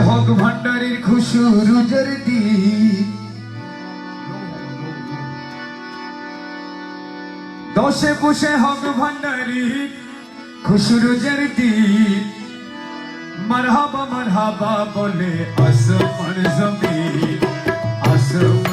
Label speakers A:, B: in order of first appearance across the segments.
A: হক ভান্ডারের খুশু রুজের দিন। দশে বসে হক ভান্ডারি খুশু রুজের দিন। মারহাবা মারহাবা বলে আসমান জমি আসমান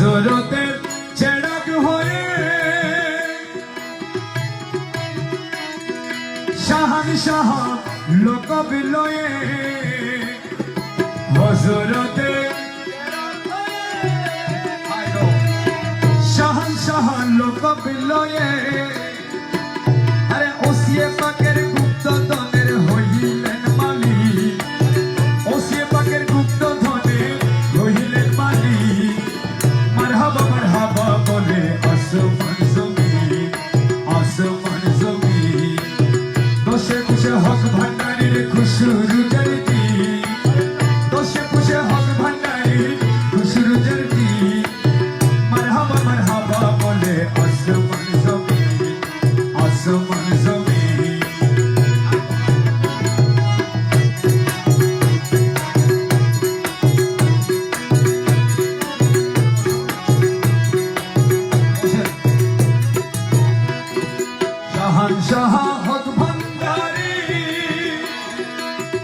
A: হজরতে চেড়াক হয়ে শাহান শাহ লোক বিলয়ে হজরতে শাহান শাহ লোক বিলয়ে আরে ওসিয়ে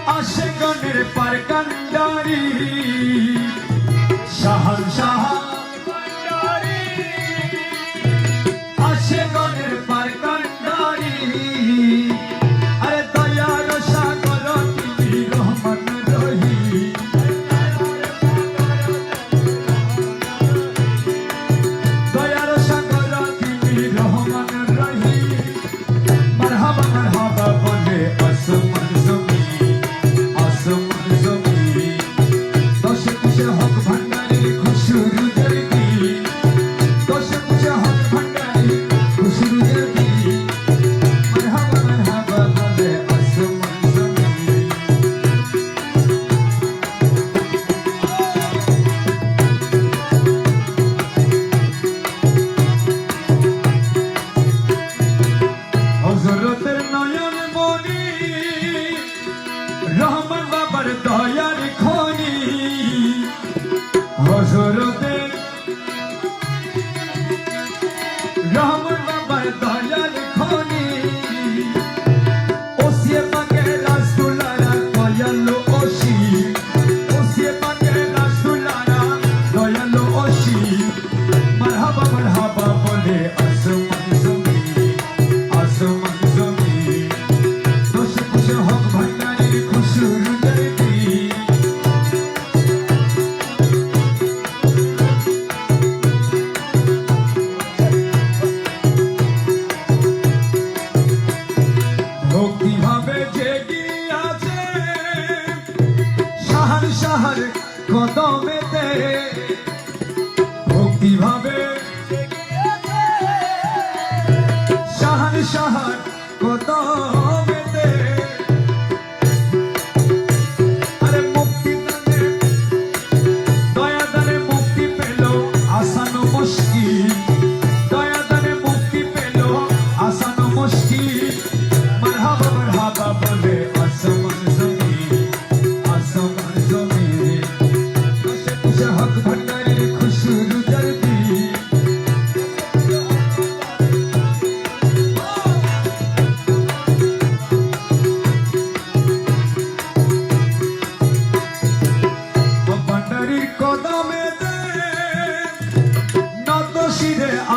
A: আশেগণের পার কান্ডারি। দয়ার খনি। হজরতে রহমান বাবার দয়া কদমেতে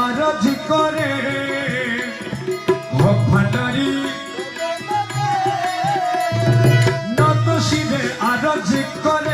A: আরজ করে। ভান্ডারি। নত শিবে আরজ করে।